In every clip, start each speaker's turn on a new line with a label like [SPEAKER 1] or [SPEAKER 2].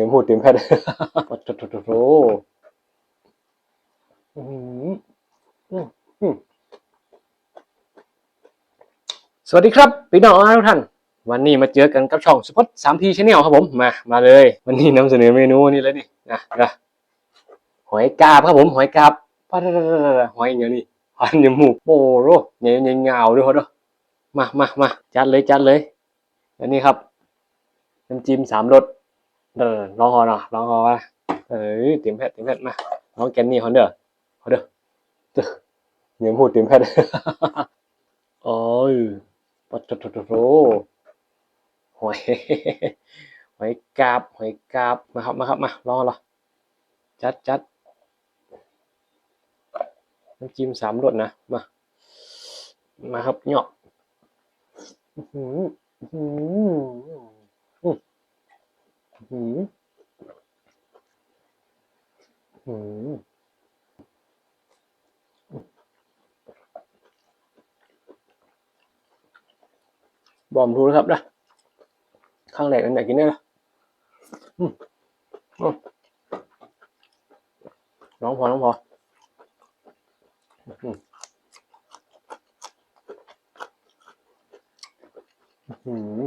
[SPEAKER 1] ยังพูดเต็มแพทย์โอ้โถโถโถโถอื้อหืออืมอืสวัสดีครับพี่น้องทุกท่าน วันนี้มาเจอกันกับช่องสปอตสามพีชแนลครับผมมา มาเลย วันนี้นำเสนอเมนูนี่เลยนี่นะนะหอยกาบครับผม หอยกาบปะหอยอย่างนี้หอยยมูกโอ้โหเนี่ยเนี่ยเงาด้วยเขาด้วยมามามาจัดเลยจัดเลย อันนี้ครับน้ำจิ้มสามรส เออลองคอเนาะลองคอว่าเอ้ยต็มแพทย์เต็มแพทย์มาลองแกนนี่เขาเด้อเขาเด้อเด้อยังพูดต็มแพทย์โอ้ยปะโถโถโถโถหอยหอยกาบหอยกาบมาครับมาครับมาลองหรอจัดจัดน้ำจิ้มสามรสนะมามาครับเหยาะอื้อหืออื้อหืออื้อ หืออื้อหือบอมดูนะครับนะข้างแรกอันไหนกินได้ละน้องพอน้องพออืม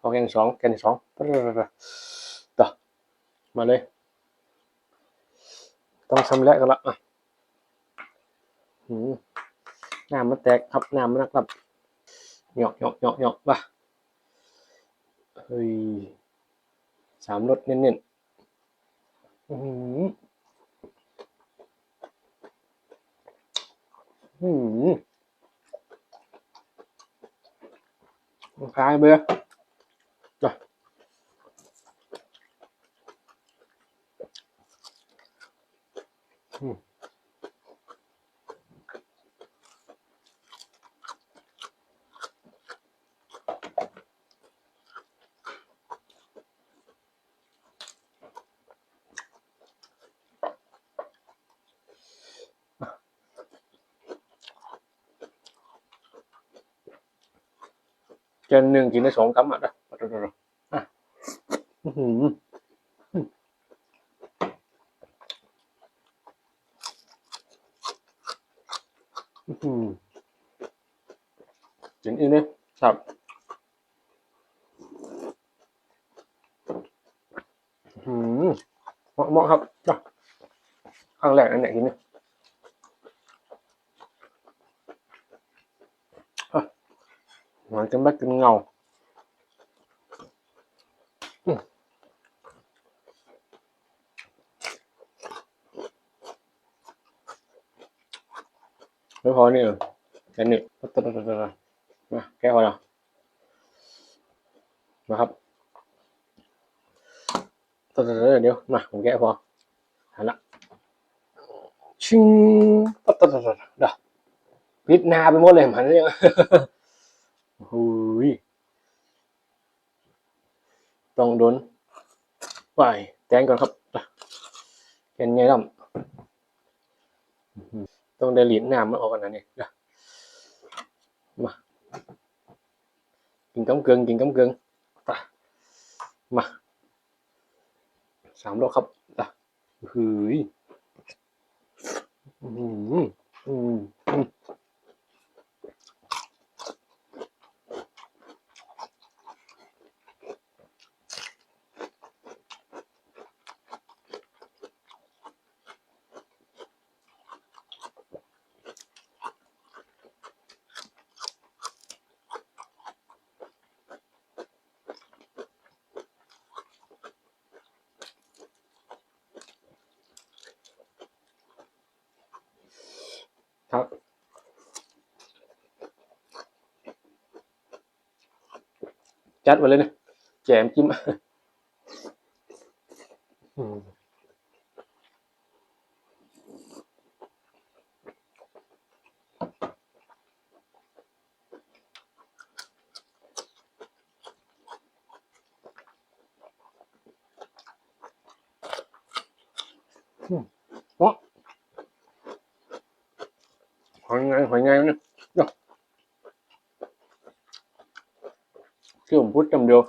[SPEAKER 1] อืมเอาแกนสองแกนสองต่อมาเลย ต้องชำระกันละอะหืมน้ำมันแตกครับน้ำมันนะครับหยาะเหยาะเหยาะเหยาะป่ะเฮ้ยสามรสเน้นๆอือหืออืมคล้ายเบื่อจ้ อืมเจนหนึ่งกินได้สองคำอะนะอะอื้อหืออื้อหือ กินอีกเนี่ยครับอื้อหือเหมาะเหมาะครับอะครั้งแรกอันไหนกินเนี่ยอะหวานจนแบบกินเงาไม่พอนี่เออแค่นี้ตัดตัดตัด ตัดมาแก้พอแล้วมาครับตัดตัดตัดเดี๋ยวมาผมแก้พอหันละชิงตัดตัดตัดตัดะพิษนาไปหมดเลยมันเนี่ยหุยต้องโดนไปแตงก่อนครับเป็นไงล่ะต้องได้หลินน้ำมันออกกันนะเนี่ยนะมา กินกำเกึงกินกำเกึงไปมาสามรอบครับอะหืยอืม chát vào lên này chém, chim ừ. Đó. Hồi ngay, hồi ngay nữa. ที่ผมพูดจำเดียว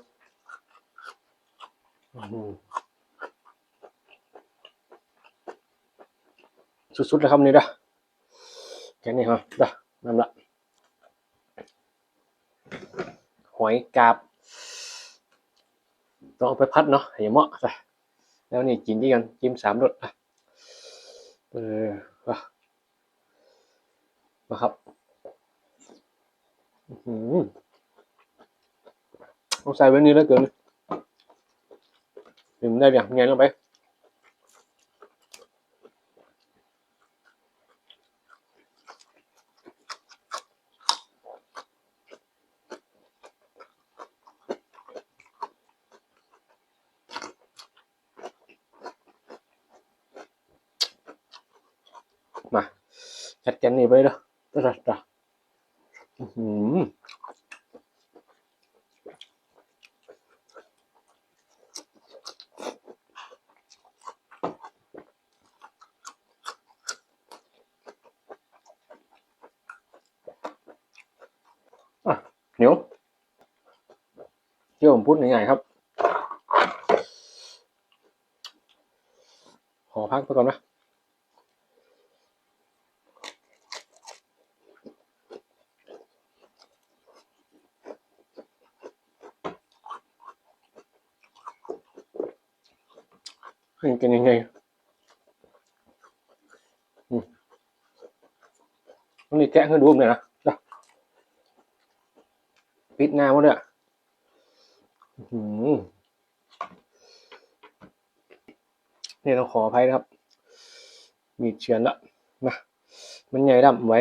[SPEAKER 1] สุดๆเลยครับนี่ด้อแค่นี้ฮะด้อนั่นละหอยกาบต้องเอาไปพัดเนาะให้เหมาะไปแล้วนี่กินที่กันจิ้มสามรสอะเออมามาครับ อืม ได้ยังไงลงไปมาจัดกันนี่ไปเลยเด้อจ้ะจ้ะอื้อหืออะเหนียว เที่ยวผมพูดง่ายๆครับ ขอพักไปก่อนนะมันเป็นยังไงอืมมันนี่แกะให้ดูหน่อยนะปิดหน้ามันเลยอะ นี่ต้องขออภัยนะครับ มีเฉือนละนะมันใหญ่ดำไว้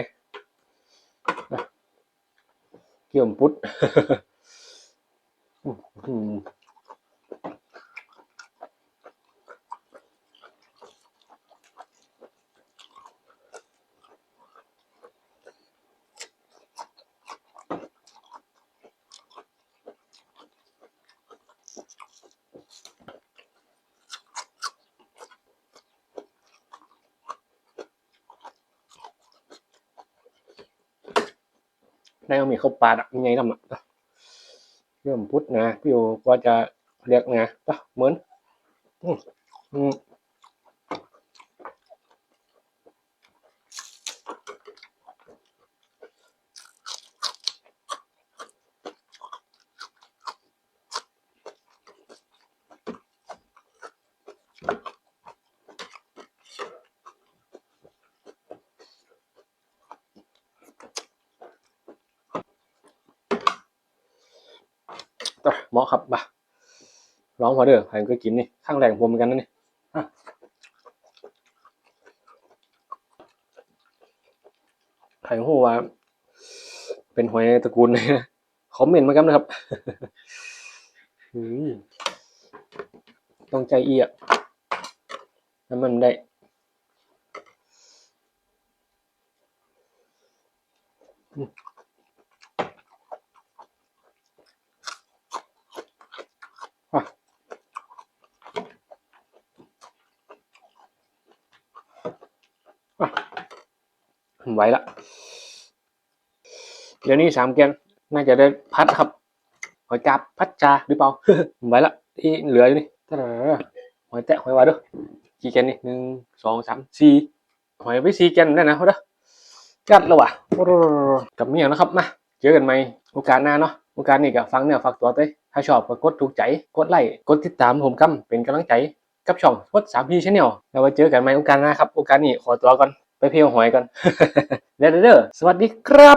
[SPEAKER 1] นะเกี่ยวมพุด ได้เอามีเข้าปาดยังไงทำอะเริ่มพุทธนะพี่โอก็จะเรียกนะก็เหมือน อืม เหมาะครับมาร้องพอเด้อใครก็กินนี่ข้างแรงผมเหมือนกันนะนี่อะใครหูว่าเป็นหอยตระกูลไหนนะคอมเมนต์มากันนะครับต้องใจเอียะน้ำมันได้ ไว้ละเดี๋ยวนี้สามแกนน่าจะได้พัดครับหอยกาบพัดจาหรือเปล่าไว้ละที่เหลืออยู่นี่ตะเดอหอยแตะหอยวาด้วยกี่แกนนี่หนึ่งสองสามสี่หอยไปสี่แกนได้นะเขาเด้อกัดแล้ววะกับเมียนะครับมาเจอกันไหมโอกาสหน้าเนาะโอกาสนี้ก็ฟังเนี่ยฝากตัวเต้ยถ้าชอบก็กดถูกใจ กดไลค์กดติดตามผมกัเป็นกำลังใจกับช่องพดสามพีชแนลแล้วไว้เจอกันไหมโอกาสหน้าครับ โอกาสนี้ขอตัวก่อน ไปเพียวหอยกันเด้อเด้อสวัสดีครับ